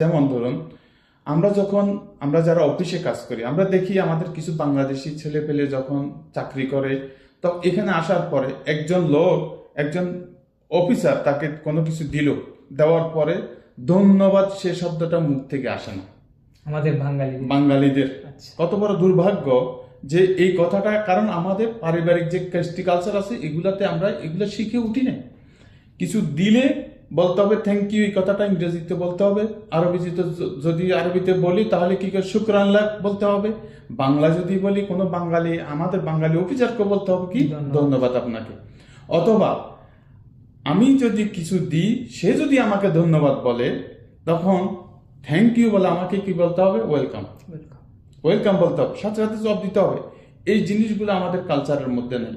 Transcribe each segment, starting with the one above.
যেমন ধরুন আমরা যখন আমরা যারা অফিসে কাজ করি আমরা দেখি আমাদের কিছু বাংলাদেশি ছেলে পেলে যখন চাকরি করে তো এখানে আসার পরে একজন লোক একজন অফিসার তাকে কোনো কিছু দিল। দেওয়ার পরে ধন্যবাদ সে শব্দটা মুখ থেকে আসে না। আমাদের বাঙালি বাঙালিদের। আচ্ছা। কত বড় দুর্ভাগ্য যে এই কথাটা কারণ আমাদের পারিবারিক যে কৃষ্টি কালচার আছে এগুলাতে আমরা এগুলো শিখে উঠি না কিছু দিলে বলতে হবে থ্যাংক ইউ এই কথাটা ইংরেজিতে বলতে হবে। আরবিতে যদি আরবিতে বলি তাহলে কি করে শুক্রান লাখ বলতে হবে? বাংলা যদি বলি কোনো বাঙালি আমাদের বাঙালি অফিসারকে বলতে হবে কি? ধন্যবাদ। আপনাকে। অথবা আমি যদি কিছু দিই সে যদি আমাকে ধন্যবাদ বলে তখন থ্যাংক ইউ বলে আমাকে কি বলতে হবে? ওয়েলকাম ওয়েলকাম ওয়েলকাম বলতে হবে। সাথে সাথে জব দিতে হবে। এই জিনিসগুলো আমাদের কালচারের মধ্যে নেই।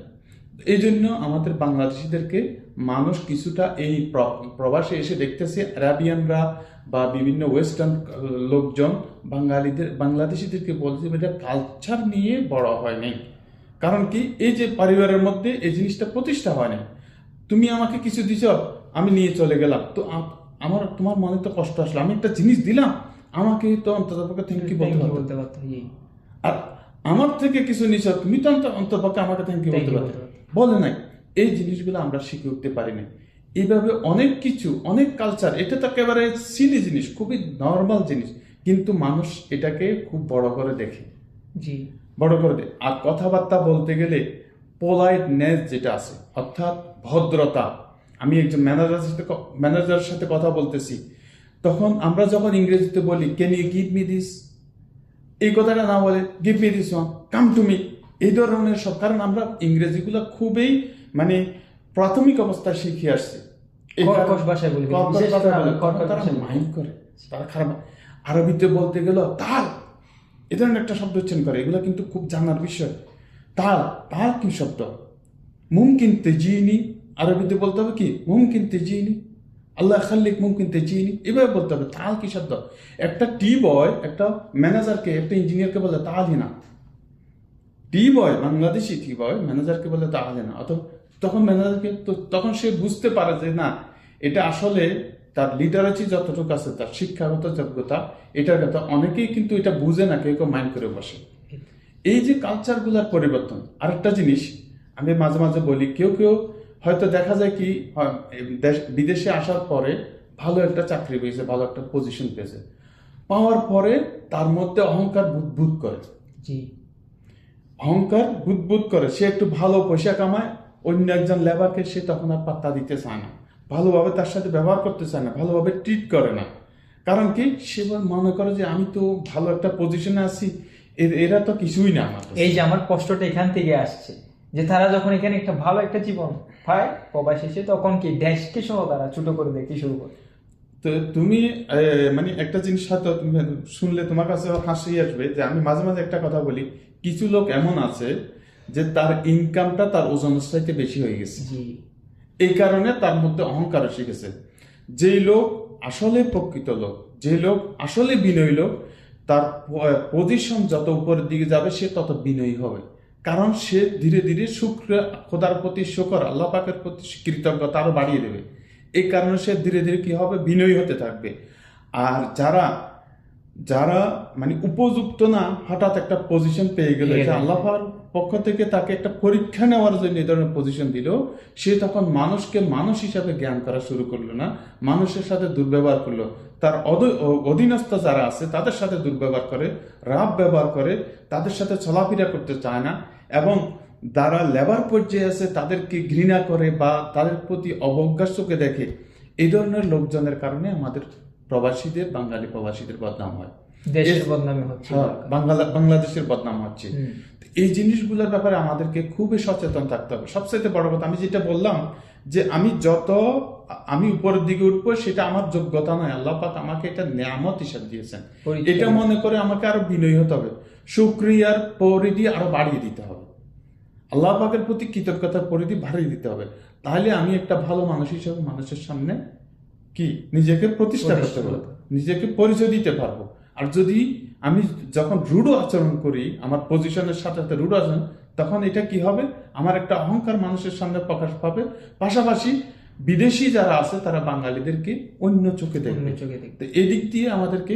এই জন্য আমাদের বাংলাদেশিদেরকে মানুষ কিছুটা এই প্রবাসে এসে দেখতেছে। আরাবিয়ানরা বা বিভিন্ন ওয়েস্টার্ন লোকজন বাঙালিদের বাংলাদেশিদেরকে বলছে এটা কালচার নিয়ে বড় হয় নাই কারণ কি? এই যে পরিবারের মধ্যে এই জিনিসটা প্রতিষ্ঠা হয় না তুমি আমাকে কিছু দিছ আমি নিয়ে চলে গেলাম। তো আমার তোমার মনে তো কষ্ট আসলো। আমি একটা জিনিস দিলাম আমাকে তো অন্তত থ্যাংক ইউ বলতে পারতো। আর আমার থেকে কিছু নিছ তুমি তো অন্ত- অন্তপক্ষে আমাকে থ্যাংক ইউ বলতে পারতে। বলে নাই এই জিনিসগুলো আমরা শিখে উঠতে পারি না এইভাবে অনেক কিছু অনেক কালচার এটা তো একেবারে সিলি জিনিস খুবই নর্মাল জিনিস কিন্তু মানুষ এটাকে খুব বড় করে দেখে। জি। বড় করে দেয় আর কথাবার্তা বলতে গেলে পোলাইটনেস যেটা আছে অর্থাৎ ভদ্রতা। আমি একজন ম্যানেজারের সাথে ম্যানেজারের সাথে কথা বলতেছি তখন আমরা যখন ইংরেজিতে বলি can you give me this এই কথাটা না বলে give me this one come to me এই ধরনের সব কারণ আমরা ইংরেজিগুলো খুবই মানে প্রাথমিক অবস্থায় শিখে আসছি। কর্কশ ভাষায় বলি, কর্কশ বিশেষ করে ভাষায় বলে। কর্কশ তারা মাইন্ড করে তারা খারাপ আরবিতে বলতে গেল তাল এ ধরনের একটা শব্দ উচ্চারণ করে এগুলো কিন্তু খুব জানার বিষয়। তাল তাল কি শব্দ? মুমকিন তেজিনি আরবিতে বলতে হবে কি? মুমকিন তেজিনি। আল্লাহ খাল্লিক মুমকিন তেজিনি এভাবে বলতে হবে। তাল কি শব্দ? একটা টি বয় একটা ম্যানেজারকে একটা ইঞ্জিনিয়ারকে বলে তালই না টি বয় বাংলাদেশি টি বয় ম্যানেজারকে বলে তাহলে না। অত তখন ম্যানেজারকে তো তখন সে বুঝতে পারে যে না, এটা আসলে তার লিটারেসি যতটুকু আছে, তার শিক্ষাগত যোগ্যতা, এটার কথা অনেকেই কিন্তু এটা বুঝে না, কেউ কেউ মাইন্ড করে বসে। এই যে কালচারগুলোর পরিবর্তন, আরেকটা জিনিস আমি মাঝে মাঝে বলি, কেউ কেউ হয়তো দেখা যায় কি দেশ- বিদেশে আসার পরে ভালো একটা চাকরি পেয়েছে, ভালো একটা পজিশন পেয়েছে। পাওয়ার পরে তার মধ্যে অহংকার বুদবুদ করে। অহংকার বুদবুদ করে। সে একটু ভালো পয়সা কামায় অন্য একজন লেবারকে সে তখন আর পাত্তা দিতে চায় না। ভালোভাবে তার সাথে ব্যবহার করতে চায় না ভালোভাবে ট্রিট করে না। কারণ কি? সে মনে করে যে আমি তো ভালো একটা পজিশনে আছি এরা তো কিছুই না আমার এই যে আমার কষ্টটা এখান থেকে আসছে যে তারা যখন এখানে একটা ভালো একটা জীবন পায় প্রবাস এসে তখন কি দেশকে সহ তারা ছোট করে দেখতে শুরু করে? তো তুমি মানে একটা জিনিস হয়তো তুমি শুনলে তোমার কাছে হাসি আসবে যে আমি মাঝে মাঝে একটা কথা বলি কিছু লোক এমন আছে যে তার ইনকামটা তার ওজনের চাইতে বেশি হয়ে গেছে। এই কারণে তার মধ্যে অহংকার এসে গেছে। যেই লোক আসলে প্রকৃত লোক যে লোক আসলে বিনয়ী লোক তার পজিশন যত উপরের দিকে যাবে সে তত বিনয়ী হবে। কারণ সে ধীরে ধীরে শুক্র খোদার প্রতি শুকর আল্লাহ পাকের প্রতি কৃতজ্ঞতা আরও বাড়িয়ে দেবে। এই কারণে সে ধীরে ধীরে কি হবে? বিনয়ী হতে থাকবে। আর যারা যারা মানে উপযুক্ত না হঠাৎ একটা পজিশন পেয়ে গেল। আল্লাহর পক্ষ থেকে তাকে একটা পরীক্ষা নেওয়ার জন্য এই ধরনের পজিশন দিল। সে তখন মানুষকে মানুষ হিসাবে জ্ঞান করা শুরু করল না মানুষের সাথে দুর্ব্যবহার করল। তার অধ- অধীনস্থ যারা আছে তাদের সাথে দুর্ব্যবহার করে রাব ব্যবহার করে তাদের সাথে চলাফেরা করতে চায় না এবং যারা লেবার পর্যায়ে আছে তাদেরকে ঘৃণা করে বা তাদের প্রতি অবজ্ঞার চোখে দেখে। এই ধরনের লোকজনের কারণে আমাদের প্রবাসীদের বাঙালি প্রবাসীদের বদনাম হয়। দেশের বদনামে হচ্ছে। হ্যাঁ, বাংলা বাংলাদেশের বদনাম হচ্ছে। এই জিনিসগুলোর ব্যাপারে আমাদেরকে খুবই সচেতন থাকতে হবে। সবচেয়ে বড় কথা আমি যেটা বললাম যে আমি যত আমি উপরের দিকে উঠবো সেটা আমার যোগ্যতা নয়। আল্লাহ পাক আমাকে এটা নিয়ামত হিসাব দিয়েছেন। এটা মনে করে আমাকে আরও বিনয়ী হতে হবে। সুক্রিয়ার পরিধি আরও বাড়িয়ে দিতে হবে। আল্লাহ পাকের প্রতি কৃতজ্ঞতার পরিধি বাড়িয়ে দিতে হবে। তাহলে আমি একটা ভালো মানুষ হিসেবে মানুষের সামনে কি? নিজেকে প্রতিষ্ঠা করতে পারব। নিজেকে পরিচয় দিতে পারব। আর যদি আমি যখন রূঢ় আচরণ করি আমার পজিশনের সাথে সাথে রূঢ় আচরণ তখন এটা কি হবে? আমার একটা অহংকার মানুষের সামনে প্রকাশ পাবে। পাশাপাশি বিদেশি যারা আছে তারা বাঙালিদেরকে অন্য চোখে দেখবে। চোখে দেখবে। এদিক দিয়ে আমাদেরকে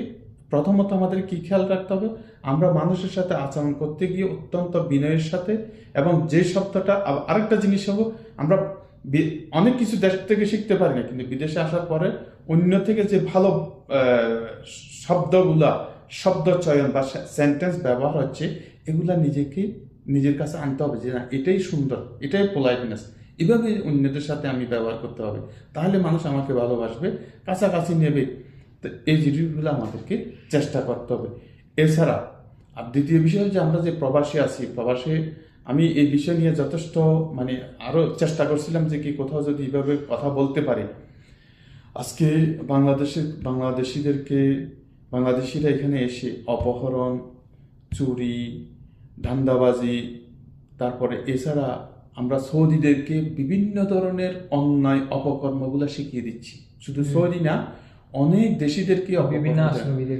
প্রথমত আমাদের কি খেয়াল রাখতে হবে? আমরা মানুষের সাথে আচরণ করতে গিয়ে অত্যন্ত বিনয়ের সাথে এবং যে শব্দটা আরেকটা জিনিস হব আমরা অনেক কিছু দেশ থেকে শিখতে পারি না, কিন্তু বিদেশে আসার পরে অন্য থেকে যে ভালো শব্দগুলা, শব্দ চয়ন বা সেন্টেন্স ব্যবহার হচ্ছে, এগুলা নিজেকে, নিজের কাছে আনতে হবে যে না, এটাই সুন্দর, এটাই পোলাইটনেস এভাবে অন্যদের সাথে আমি ব্যবহার করতে হবে। তাহলে মানুষ আমাকে ভালোবাসবে, কাছাকাছি নেবে। তো এই জিনিসগুলো আমাদেরকে চেষ্টা করতে হবে। এছাড়া, আর দ্বিতীয় বিষয় হচ্ছে আমরা যে প্রবাসী আছি, প্রবাসে আমি এই বিষয় নিয়ে যথেষ্ট মানে আরও চেষ্টা করছিলাম যে কি কোথাও যদি এইভাবে কথা বলতে পারি। আজকে বাংলাদেশের বাংলাদেশিদেরকে বাংলাদেশিরা এখানে এসে অপহরণ চুরি ধান্দাবাজি তারপরে এছাড়া আমরা সৌদিদেরকে বিভিন্ন ধরনের অন্যায় অপকর্মগুলো শিখিয়ে দিচ্ছি। শুধু সৌদি না অনেক দেশিদেরকে বিভিন্ন অপকর্ম আশ্রমীদের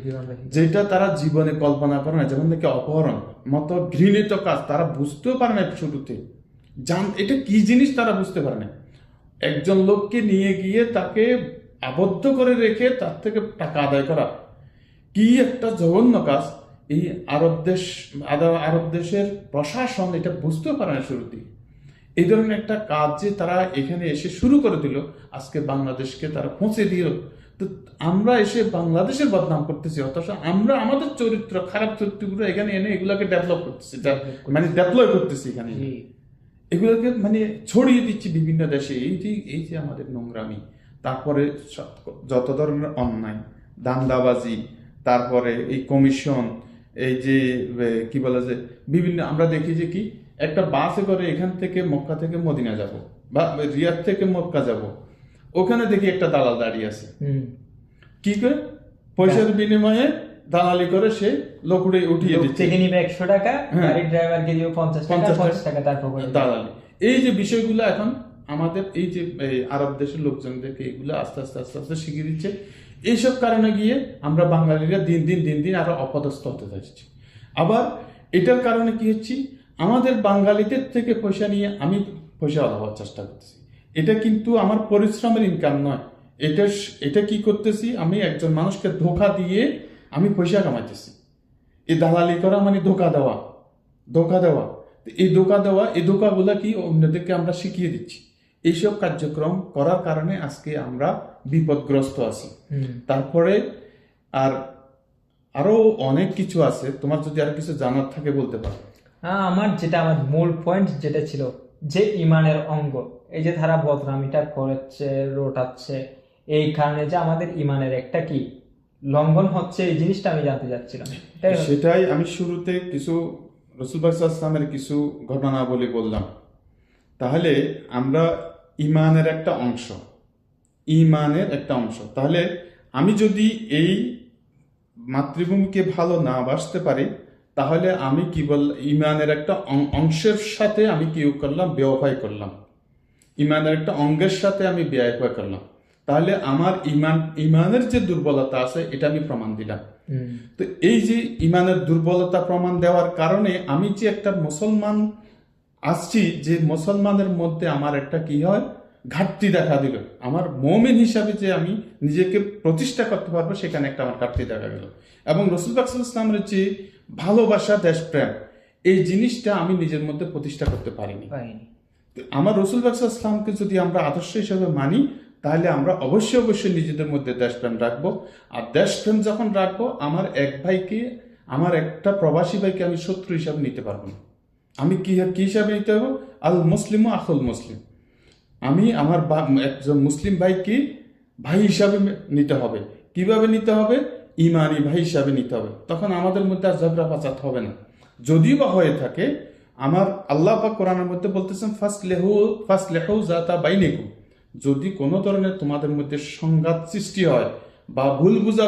যেটা তারা জীবনে কল্পনা করে না যেমন নাকি অপহরণ মতো ঘৃণিত কাজ তারা বুঝতেও পারে না শুরুতে। জান এটা কি জিনিস তারা বুঝতে পারে না একজন লোককে নিয়ে গিয়ে তাকে আবদ্ধ করে রেখে তার থেকে টাকা আদায় করা কি একটা জঘন্য কাজ। এই আরব দেশ আরব দেশের প্রশাসন এটা বুঝতেও পারে না শুরুতে এই ধরনের একটা কাজ যে তারা এখানে এসে শুরু করে দিল আজকে বাংলাদেশকে তারা পৌঁছে দিল। আমরা এসে বাংলাদেশের বদনাম করতেছি অথচ আমরা আমাদের চরিত্র খারাপ চরিত্রগুলো এখানে এনে এগুলাকে ডেভেলপ করতেছি মানে ডেভেলপ করতেছি এখানে। এগুলোকে মানে ছড়িয়ে দিচ্ছি বিভিন্ন দেশে। এই যে এই যে আমাদের নোংরামি তারপরে যত ধরনের অন্যায় দান্দাবাজি তারপরে এই কমিশন এই যে কি বলে যে বিভিন্ন আমরা দেখি যে কি একটা বাসে করে এখান থেকে মক্কা থেকে মদিনা যাব বা রিয়াদ থেকে মক্কা যাব। ওখানে দেখি একটা দালাল দাঁড়িয়ে আছে। কি করে? পয়সার বিনিময়ে দালালি করে সে লোক উঠে উঠিয়ে দিচ্ছে। থেকে নিবে একশো টাকা হ্যাঁ। গাড়ির ড্রাইভারকে দিও পঞ্চাশ টাকা পঞ্চাশ টাকা তার পকেটে দালালি। এই যে বিষয়গুলো এখন আমাদের এই যে আরব দেশের লোকজনদেরকে এগুলো আস্তে আস্তে আস্তে আস্তে শিখিয়ে দিচ্ছে। এইসব কারণে গিয়ে আমরা বাঙালিরা দিন দিন দিন দিন আরও অপদস্থ হতে যাচ্ছি আবার এটার কারণে কি হচ্ছে? আমাদের বাঙালিদের থেকে পয়সা নিয়ে আমি পয়সা হওয়ার চেষ্টা করতেছি। এটা কিন্তু আমার পরিশ্রমের ইনকাম নয়। এটা এটা কি করতেছি? আমি একজন মানুষকে ধোকা দিয়ে আমি পয়সা কামাইতেছি। এই দালালি করা মানে ধোকা দেওয়া। ধোকা দেওয়া। এই ধোকা দেওয়া এই ধোকাগুলা কি অন্যদেরকে আমরা শিখিয়ে দিচ্ছি। এইসব কার্যক্রম করার কারণে আজকে আমরা বিপদগ্রস্ত আছি। তারপরে আর আরও অনেক কিছু আছে। তোমার যদি আর কিছু জানার থাকে বলতে পারো। হ্যাঁ আমার যেটা আমার মূল পয়েন্ট যেটা ছিল যে ইমানের অঙ্গ। এই যে তারা বদনামিটা করেছে রোটাচ্ছে এই কারণে যে আমাদের ইমানের একটা কি? লঙ্ঘন হচ্ছে এই জিনিসটা আমি জানতে চাচ্ছিলাম। সেটাই আমি শুরুতে কিছু রসুলবাইসালামের কিছু ঘটনাবলী বললাম। তাহলে আমরা ইমানের একটা অংশ, ইমানের একটা অংশ। তাহলে আমি যদি এই মাতৃভূমিকে ভালো না বাসতে পারি, তাহলে আমি কি বল, ইমানের একটা অংশের সাথে আমি কি করলাম ব্যবহার করলাম। ইমানের একটা অঙ্গের সাথে আমি ব্যয় করলাম। তাহলে আমার ইমান ইমানের যে দুর্বলতা আছে এটা আমি প্রমাণ দিলাম। তো এই যে ইমানের দুর্বলতা প্রমাণ দেওয়ার কারণে আমি যে একটা মুসলমান আসছি যে মুসলমানের মধ্যে আমার একটা কি হয়? ঘাটতি দেখা দিল। আমার মমিন হিসাবে যে আমি নিজেকে প্রতিষ্ঠা করতে পারব সেখানে একটা আমার ঘাটতি দেখা গেল। এবং রসুল বাকসুল ইসলামের যে ভালোবাসা দেশপ্রেম এই জিনিসটা আমি নিজের মধ্যে প্রতিষ্ঠা করতে পারিনি। তো আমার রসুল বাকসুল ইসলামকে যদি আমরা আদর্শ হিসাবে মানি তাহলে আমরা অবশ্যই অবশ্যই নিজেদের মধ্যে দেশপ্রেম রাখব। আর দেশপ্রেম যখন রাখব, আমার এক ভাইকে, আমার একটা প্রবাসী ভাইকে আমি শত্রু হিসাবে নিতে পারব না। আমি কি কি হিসাবে নিতে হবে আল মুসলিম ও আখল মুসলিম। আমি আমার বা- একজন মুসলিম ভাইকে ভাই হিসাবে নিতে হবে। কীভাবে নিতে হবে? ইমানি ভাই হিসাবে নিতে হবে। তখন আমাদের মধ্যে আর ঝগড়া ফাচাত হবে না। যদিও বা হয়ে থাকে, আমার আল্লাহ পাক কোরআনের মধ্যে বলতেছেন ফার্স্ট লেহু ফার্স্ট লেহু জাতা বাইনিকুম। যদি কোনো ধরনের তোমাদের মধ্যে সংঘাত সৃষ্টি হয় বা ভুল বুঝা